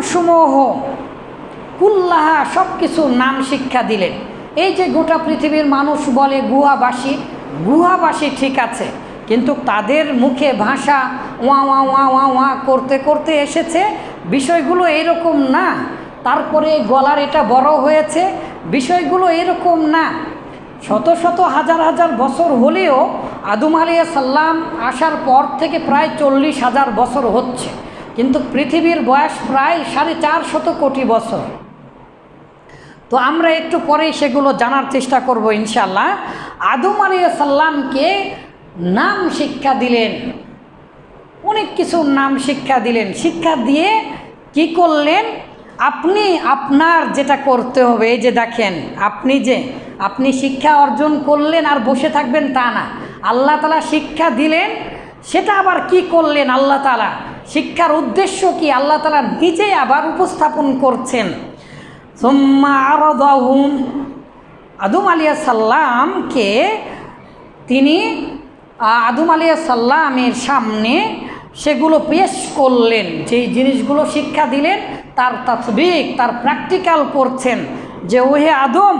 নামসমূহ, কুল্লাহা সব কিছু নাম শিক্ষা দিলেন। এই যে গোটা পৃথিবীর মানুষ বলে গুহাবাসী গুহাবাসী ঠিক আছে, কিন্তু তাদের মুখে ভাষা ওয়া ওয়া ওয়া ওয়া ওয়া করতে করতে এসেছে, বিষয়গুলো এরকম না। তারপরে গলার এটা বড় হয়েছে, বিষয়গুলো এরকম না। শত শত হাজার হাজার বছর হলেও আদম আলিয়া সাল্লাম আসার পর থেকে প্রায় চল্লিশ হাজার বছর হচ্ছে। কিন্তু পৃথিবীর বয়স প্রায় সাড়ে চার শত কোটি বছর। তো আমরা একটু পরেই সেগুলো জানার চেষ্টা করব ইনশাল্লাহ আদম আলিয়া সাল্লামকে নাম শিক্ষা দিলেন। অনেক কিছু নাম শিক্ষা দিলেন। শিক্ষা দিয়ে কি করলেন? আপনি আপনার যেটা করতে হবে, এই যে দেখেন, আপনি যে, আপনি শিক্ষা অর্জন করলেন আর বসে থাকবেন তা না। আল্লাহ তালা শিক্ষা দিলেন, সেটা আবার কি করলেন? আল্লাহ তালা শিক্ষার উদ্দেশ্য কি? আল্লাহ তালা নিজেই আবার উপস্থাপন করছেন। সোম্মা আদম আলিয়া সাল্লামকে তিনি আদম আলিয়া সাল্লামের সামনে সেগুলো পেশ করলেন। যেই জিনিসগুলো শিক্ষা দিলেন, তার তাৎবিক তার প্র্যাকটিক্যাল করছেন। যে, ওহে আদম,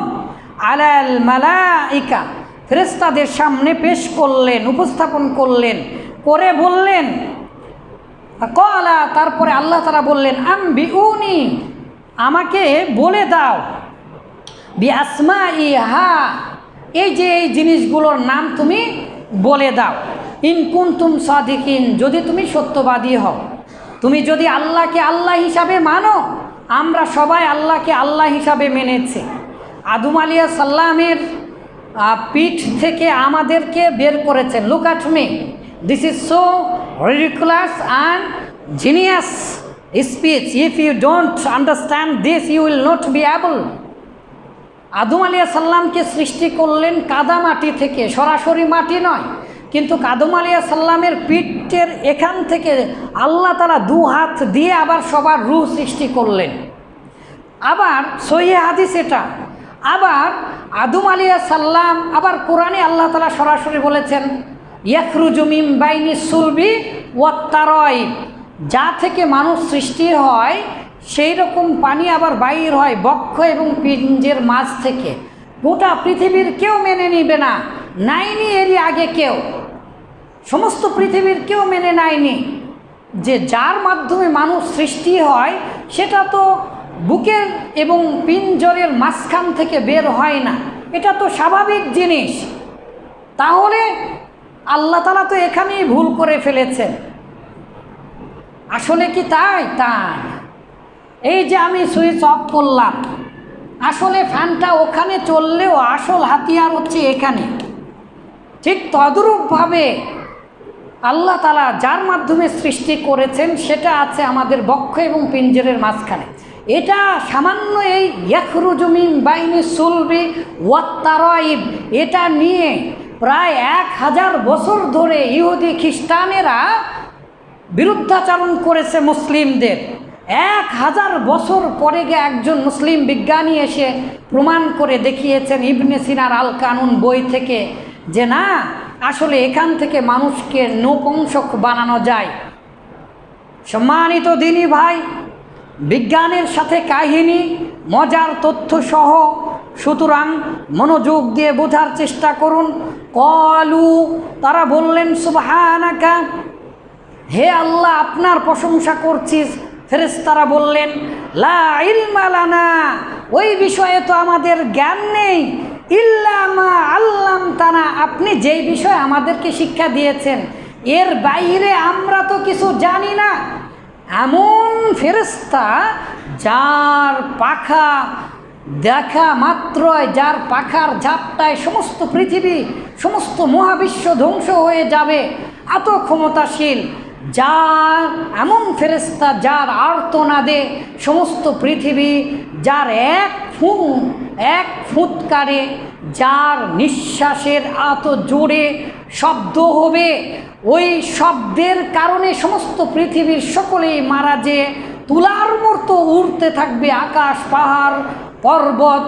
আলাল মালাইকা ফেরেস্তাদের সামনে পেশ করলেন, উপস্থাপন করলেন, করে বললেন কলা তারপরে আল্লাহ তারা বললেন আম বিউনি আমাকে বলে দাও বি আসমা ইহা এই যে এই জিনিসগুলোর নাম তুমি বলে দাও। ইন কুন্তুম সাদিকিন, যদি তুমি সত্যবাদী হও, তুমি যদি আল্লাহকে আল্লাহ হিসাবে মানো, আমরা সবাই আল্লাহকে আল্লাহ হিসাবে মেনেছি। আদম আলিয়া সাল্লামের পিঠ থেকে আমাদেরকে বের করেছেন look this is so ridiculous and genius speech if you don't understand this you will not be able Adam Alia সাল্লামকে সৃষ্টি করলেন কাদা মাটি থেকে, সরাসরি মাটি নয়। কিন্তু কাদম আলিয়া সাল্লামের পিঠের এখান থেকে আল্লাহ তারা দু হাত দিয়ে আবার সবার রুহ সৃষ্টি করলেন। আবার সহি হাদিস এটা। আবার আদম আলিয়া সাল্লাম আবার কোরআনে আল্লাহ তালা সরাসরি বলেছেন ইয়াকরুজুমিম বাইনি সুলবি ওয়াত্তারয় যা থেকে মানুষ সৃষ্টি হয়, সেই রকম পানি আবার বাইর হয় বক্ষ এবং পিঞ্জের মাঝ থেকে। গোটা পৃথিবীর কেউ মেনে নিবে না, নাইনি এরই আগে কেউ। সমস্ত পৃথিবীর কেউ মেনে নেয়নি যে যার মাধ্যমে মানুষ সৃষ্টি হয়, সেটা তো বুকের এবং পিঞ্জরের মাঝখান থেকে বের হয় না। এটা তো স্বাভাবিক জিনিস। তাহলে আল্লাহ তালা তো এখানেই ভুল করে ফেলেছেন। আসলে কি তাই? তাই। এই যে আমি সুইচ অফ করলাম, আসলে ফ্যানটা ওখানে চললেও আসল হাতিয়ার হচ্ছে এখানে। ঠিক তদ্রূপভাবে আল্লাহ তালা যার মাধ্যমে সৃষ্টি করেছেন, সেটা আছে আমাদের বক্ষ এবং পিঞ্জরের মাঝখানে। এটা সামান্য এই ইয়াকরুজমিন বাইনি সুলবি ওয়াত্তারয়েব এটা নিয়ে প্রায় এক হাজার বছর ধরে ইহুদি খ্রিস্টানেরা বিরুদ্ধাচরণ করেছে মুসলিমদের। এক হাজার বছর পরে গিয়ে একজন মুসলিম বিজ্ঞানী এসে প্রমাণ করে দেখিয়েছেন ইবনে সিনার আল কানুন বই থেকে যে না, আসলে এখান থেকে মানুষকে নপুংসক বানানো যায়। সম্মানিত দিনী ভাই, বিজ্ঞানের সাথে কাহিনী, মজার তথ্য সহ সুতরাং মনোযোগ দিয়ে বোঝার চেষ্টা করুন। কলু, তারা বললেন, সুবহানাকা। হে আল্লাহ, আপনার প্রশংসা করছিস। ফেরেশতারা বললেন, লা ইলমা লানা। ওই বিষয়ে তো আমাদের জ্ঞান নেই। ইল্লামা আল্লাম তানা আপনি যেই বিষয়ে আমাদেরকে শিক্ষা দিয়েছেন, এর বাইরে আমরা তো কিছু জানি না। এমন ফেরেস্তা যার পাখা দেখা মাত্রই যার পাখার ঝাপটায় সমস্ত পৃথিবী, সমস্ত মহাবিশ্ব ধ্বংস হয়ে যাবে। এত ক্ষমতাশীল, যার এমন ফেরেস্তা যার আর্তনাদে সমস্ত পৃথিবী, যার এক ফু এক ফুৎকারে, যার নিঃশ্বাসের এত জোরে শব্দ হবে, ওই শব্দের কারণে সমস্ত পৃথিবীর সকলেই মারা যে, তুলার মতো উড়তে থাকবে আকাশ, পাহাড় পর্বত,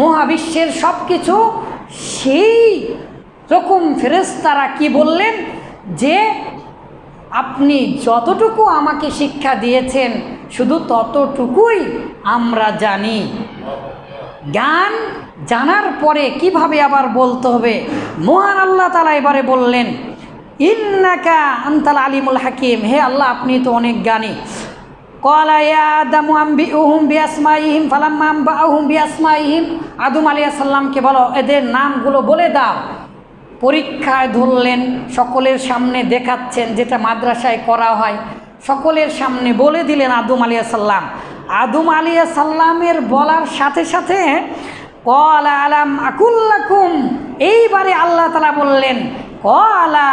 মহাবিশ্বের সব কিছু সেই রকম ফেরেস্তারা কি বললেন যে আপনি যতটুকু আমাকে শিক্ষা দিয়েছেন, শুধু ততটুকুই আমরা জানি। জ্ঞান জানার পরে কীভাবে আবার বলতে হবে? মহান আল্লাহ তালা এবারে বললেন, ইন্নাকা আন্তাল আলিমুল হাকিম। হে আল্লাহ, আপনি তো অনেক জ্ঞানী। আদামু আম্বি উহুম বিয়াসমাইহিম ফালাম্মা আম্বা উহুম বিয়াসমাইহিম আদম আলিয়া সাল্লামকে বলো, এদের নামগুলো বলে দাও। পরীক্ষায় ধরলেন, সকলের সামনে দেখাচ্ছেন যেটা মাদ্রাসায় করা হয়। সকলের সামনে বলে দিলেন আদম আলিয়া সাল্লাম আদম আলিয়া সাল্লামের বলার সাথে সাথে কলা আলাম আকুল্লাকুম, এইবারে আল্লাহ তালা বললেন, কলা,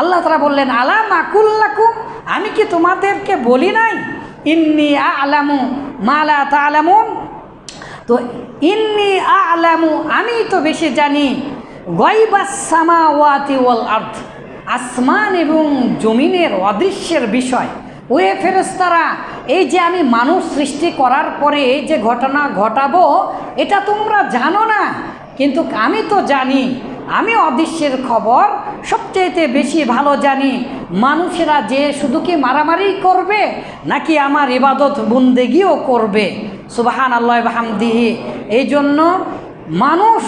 আল্লাহ তালা বললেন, আলাম আকুল্লাকুম, আমি কি তোমাদেরকে বলি নাই? ইন্নি আলামু মালা তা আলামুন তো ইন্নি আলামু, আমি তো বেশি জানি গয়বাসামা ওয়াতি ওয়াল আর্থ আসমান এবং জমিনের অদৃশ্যের বিষয়। ওয়ে ফেরেস্তারা এই যে আমি মানুষ সৃষ্টি করার পরে এই যে ঘটনা ঘটাবো, এটা তোমরা জানো না। কিন্তু আমি তো জানি, আমি অদৃশ্যের খবর সবচেয়েতে বেশি ভালো জানি। মানুষেরা যে শুধু কি মারামারি করবে, নাকি আমার ইবাদত বন্দেগিও করবে? সুবাহান আল্লাহ হামদিহি এই জন্য মানুষ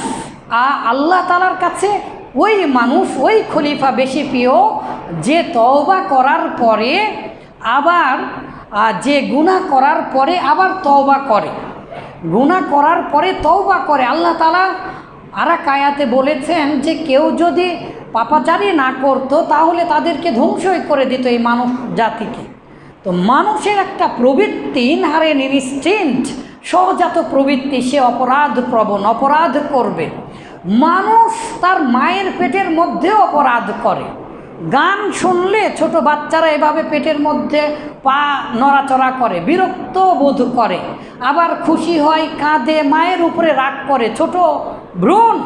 আল্লাহ তালার কাছে ওই মানুষ, ওই খলিফা বেশি প্রিয়, যে তওবা করার পরে আবার যে গুনাহ করার পরে আবার তওবা করে। গুনাহ করার পরে তওবা করে। আল্লাহ তালা আরা কায়াতে বলেছেন যে কেউ যদি পাপাচারি না করতো, তাহলে তাদেরকে ধ্বংসই করে দিত এই মানুষ জাতিকে। তো মানুষের একটা প্রবৃত্তি ইনহারেন ইনস্টিন্ট সহজাত প্রবৃত্তি, সে অপরাধ প্রবণ, অপরাধ করবে। মানুষ তার মায়ের পেটের মধ্যেও অপরাধ করে। গান শুনলে ছোট বাচ্চারা এভাবে পেটের মধ্যে পা নড়াচড়া করে বিরক্ত বোধ করে। আবার খুশি হয়, কাঁদে, মায়ের উপরে রাগ করে। ছোট ভ্রূণ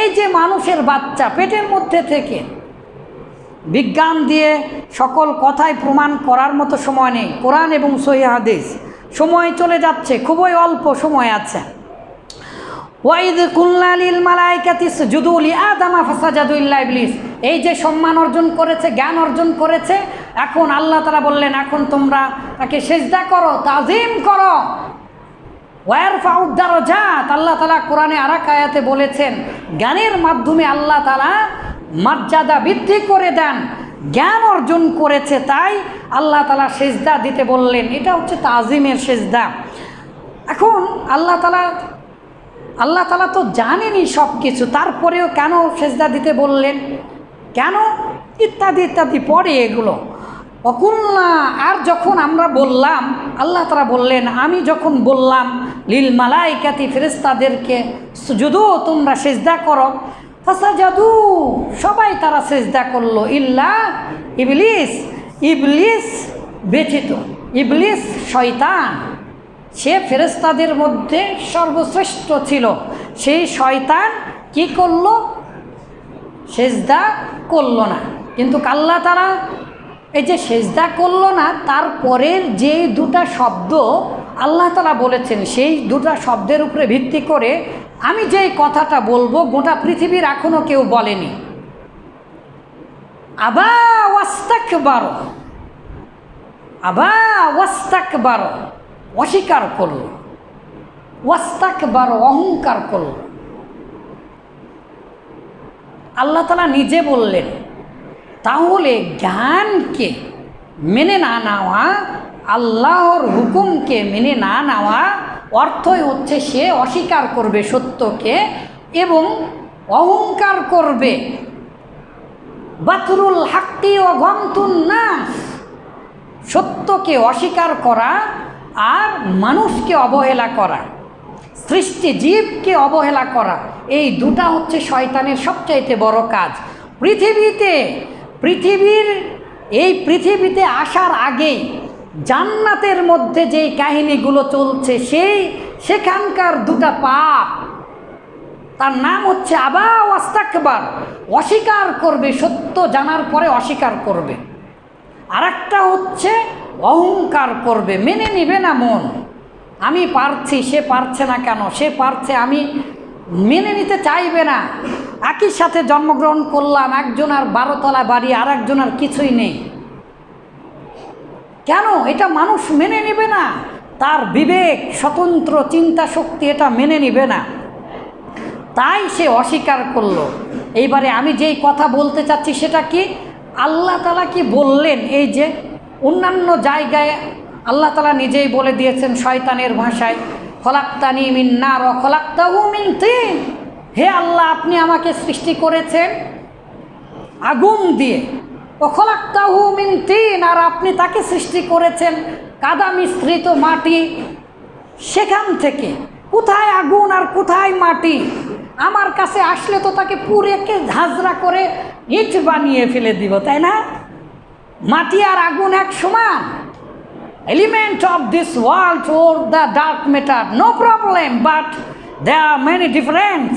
এই যে মানুষের বাচ্চা, পেটের মধ্যে থেকে বিজ্ঞান দিয়ে সকল কথাই প্রমাণ করার মতো সময় নেই। কোরআন এবং সহি হাদিস। সময় চলে যাচ্ছে, খুবই অল্প সময় আছে। ওয়াইদ কুল্লালিল মালাইকাতি সুজুদুল আদামা ফাসাজাদু ইল্লা ইবলিস। এই যে সম্মান অর্জন করেছে, জ্ঞান অর্জন করেছে, এখন আল্লাহ তারা বললেন, এখন তোমরা তাকে সেজদা করো, তাজিম করো ওয়ার ফাউদ্দার জাত আল্লাহ তালা কোরআনে আরাক আয়াতে বলেছেন, জ্ঞানের মাধ্যমে আল্লাহ তালা মর্যাদা বৃদ্ধি করে দেন, জ্ঞান অর্জন করেছে, তাই আল্লাহ তালা সেজদা দিতে বললেন। এটা হচ্ছে তাজিমের সেজদা। এখন আল্লাহ তালা আল্লাহ তালা তো জানেনই সব কিছু তারপরেও কেন সেজদা দিতে বললেন? কেন? ইত্যাদি ইত্যাদি, পরে এগুলো। অকুল্লা আর যখন আমরা বললাম, আল্লাহ তারা বললেন, আমি যখন বললাম লিল মালাইকাতি ফেরেস্তাদেরকে যদু তোমরা সেজদা করো। ফাসা জাদু সবাই তারা সেজদা করল। ইল্লা ইবলিস ইবলিস ব্যথিত ইবলিস শয়তান সে ফেরেস্তাদের মধ্যে সর্বশ্রেষ্ঠ ছিল। সেই শয়তান কি করল? সেজদা করল না। কিন্তু কাল্লা তারা, এই যে সেজদা করল না, তারপরের যে দুটা শব্দ আল্লাহ তালা বলেছেন, সেই দুটা শব্দের উপরে ভিত্তি করে আমি যেই কথাটা বলব, গোটা পৃথিবীর এখনও কেউ বলেনি। আবা ওয়াস্তাক বারো আবা ওয়াস্তাক বারো অস্বীকার করল। ওয়াস্তাক বারো অহংকার করল। আল্লাহ তালা নিজে বললেন, তাহলে জ্ঞানকে মেনে না নেওয়া আল্লাহর হুকুমকে মেনে না নেওয়া অর্থই হচ্ছে সে অস্বীকার করবে সত্যকে এবং অহংকার করবে। বাথরুল হাক্কি ও গমতুন নাস। সত্যকে অস্বীকার করা আর মানুষকে অবহেলা করা, সৃষ্টি জীবকে অবহেলা করা, এই দুটা হচ্ছে শয়তানের সবচাইতে বড় কাজ। পৃথিবীতে, পৃথিবীর, এই পৃথিবীতে আসার আগেই জান্নাতের মধ্যে যেই কাহিনীগুলো চলছে, সেই সেখানকার দুটা পাপ। তার নাম হচ্ছে আবা ওয়াস্তাকবার অস্বীকার করবে, সত্য জানার পরে অস্বীকার করবে। আর হচ্ছে অহংকার করবে, মেনে নিবে না মন। আমি পারছি, সে পারছে না কেন? সে পারছে, আমি মেনে নিতে চাইবে না। একই সাথে জন্মগ্রহণ করলাম একজন আর বারোতলা বাড়ি আর একজন আর কিছুই নেই। কেন? এটা মানুষ মেনে নেবে না। তার বিবেক, স্বতন্ত্র চিন্তা শক্তি এটা মেনে নেবে না। তাই সে অস্বীকার করল। এইবারে আমি যেই কথা বলতে চাচ্ছি সেটা কি? আল্লাহ তালা কি বললেন? এই যে অন্যান্য জায়গায় আল্লাহ তালা নিজেই বলে দিয়েছেন শয়তানের ভাষায়, খলাক্তানি মিন নার খলাক্তাহু মিন তিন। হে আল্লাহ, আপনি আমাকে সৃষ্টি করেছেন আগুন দিয়ে। আর আপনি তাকে সৃষ্টি করেছেন কাদা মিশ্রিত মাটি। সেখান থেকে কোথায় আগুন আর কোথায় মাটি? আমার কাছে আসলে তো তাকে পুরেকে ঝাঁঝরা করে ইট বানিয়ে ফেলে দিব, তাই না? মাটি আর আগুন এক সমান। Element of this world or the dark matter no problem but they are many difference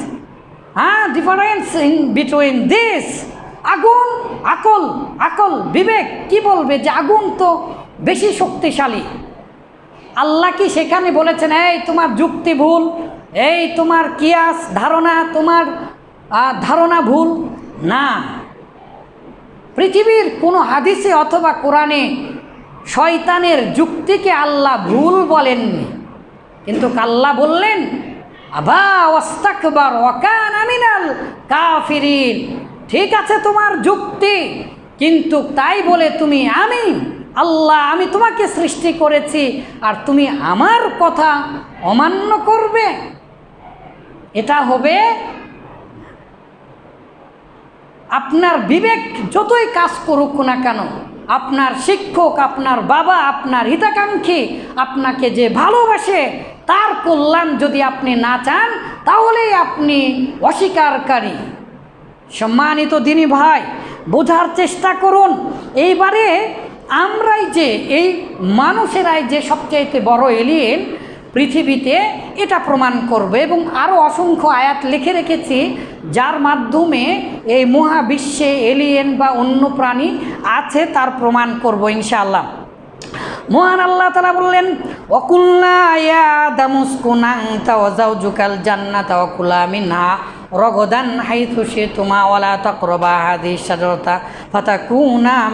হ্যাঁ ডিফারেন্স ইন বিটুইন দিস আগুন, আকল আকল, বিবেক, কি বলবে যে আগুন তো বেশি শক্তিশালী? আল্লাহ কি সেখানে বলেছেন, এই তোমার যুক্তি ভুল, এই তোমার কিয়াস ধারণা, তোমার ধারণা ভুল না। পৃথিবীর কোনো হাদিসে অথবা কোরআনে শয়তানের যুক্তিকে আল্লাহ ভুল বলেননি কিন্তু আল্লাহ বললেন, আবা ওস্তাকবার ওয়াকান আমিনাল কাফিরিন ঠিক আছে তোমার যুক্তি, কিন্তু তাই বলে তুমি আমি, আল্লাহ, আমি তোমাকে সৃষ্টি করেছি, আর তুমি আমার কথা অমান্য করবে। এটা হবে আপনার বিবেক যতই কাজ করুক না কেন, আপনার শিক্ষক, আপনার বাবা, আপনার হিতাকাঙ্ক্ষী, আপনাকে যে ভালোবাসে, তার কল্যাণ যদি আপনি না চান, তাহলেই আপনি অস্বীকারী। সম্মানিত দিনী ভাই, বোঝার চেষ্টা করুন। এইবারে আমরাই যে, এই মানুষেরাই যে সবচাইতে বড় এলিয়েন, পৃথিবীতে এটা প্রমাণ করবে এবং আরও অসংখ্য আয়াত লিখে রেখেছি, যার মাধ্যমে এই মহাবিশ্বে এলিয়েন বা অন্য প্রাণী আছে, তার প্রমাণ করব ইনশাআল্লাহ। মহান আল্লাহ তালা বললেন অকুল্লা ইয়াদামুসকুনাং তাওয়াজাউ জুকাল জান্নাত অকুলা মিনহা। রগদান হাই সে তোমা ওয়ালা তাকরবা হাদিস সাজরতা ফাতাকুনা